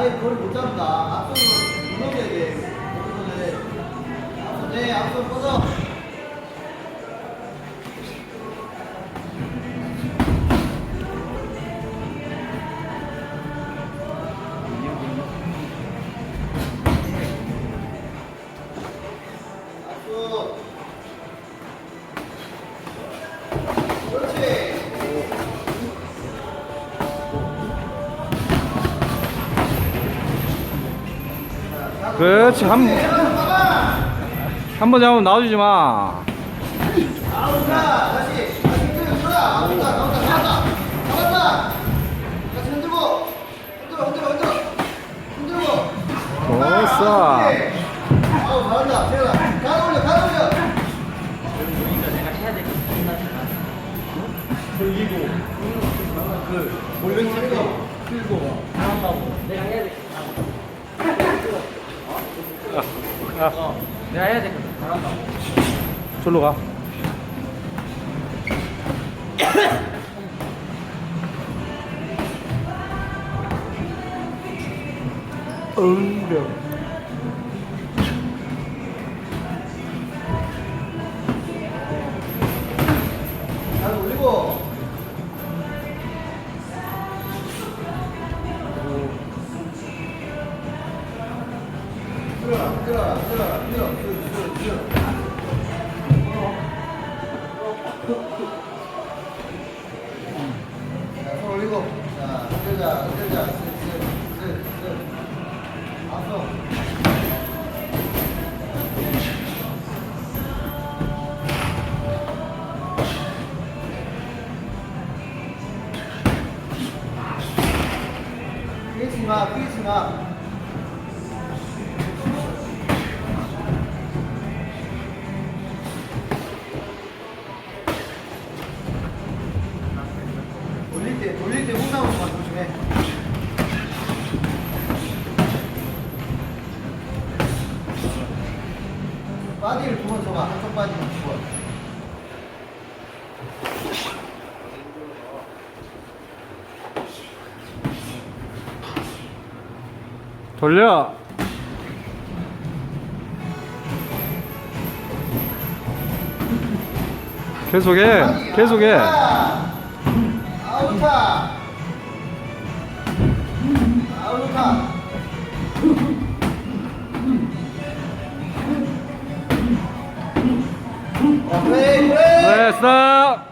아예 거리 못 잡는다. 앞손으로 무너져야 돼. 돼. 앞손, 네, 앞손 뻗어. 앞손. 그렇지 한 한 번 잡으면 놔주지 마. 흔들어 흔들어 아웃다 나온다 나왔다 나왔다 다시 흔들고 흔들어 흔들 어가 올려 내가 해야 되거든. 잘한다. 절로 가. 잘 마, 뛰지 마. 때, 홈나오는 거 조심해. 바디를 두번 쳐봐. 한쪽 바디만 두 번. 돌려. 계속해. 계속해. 아웃타. 아웃타. 어, 그래, 그래. 됐어.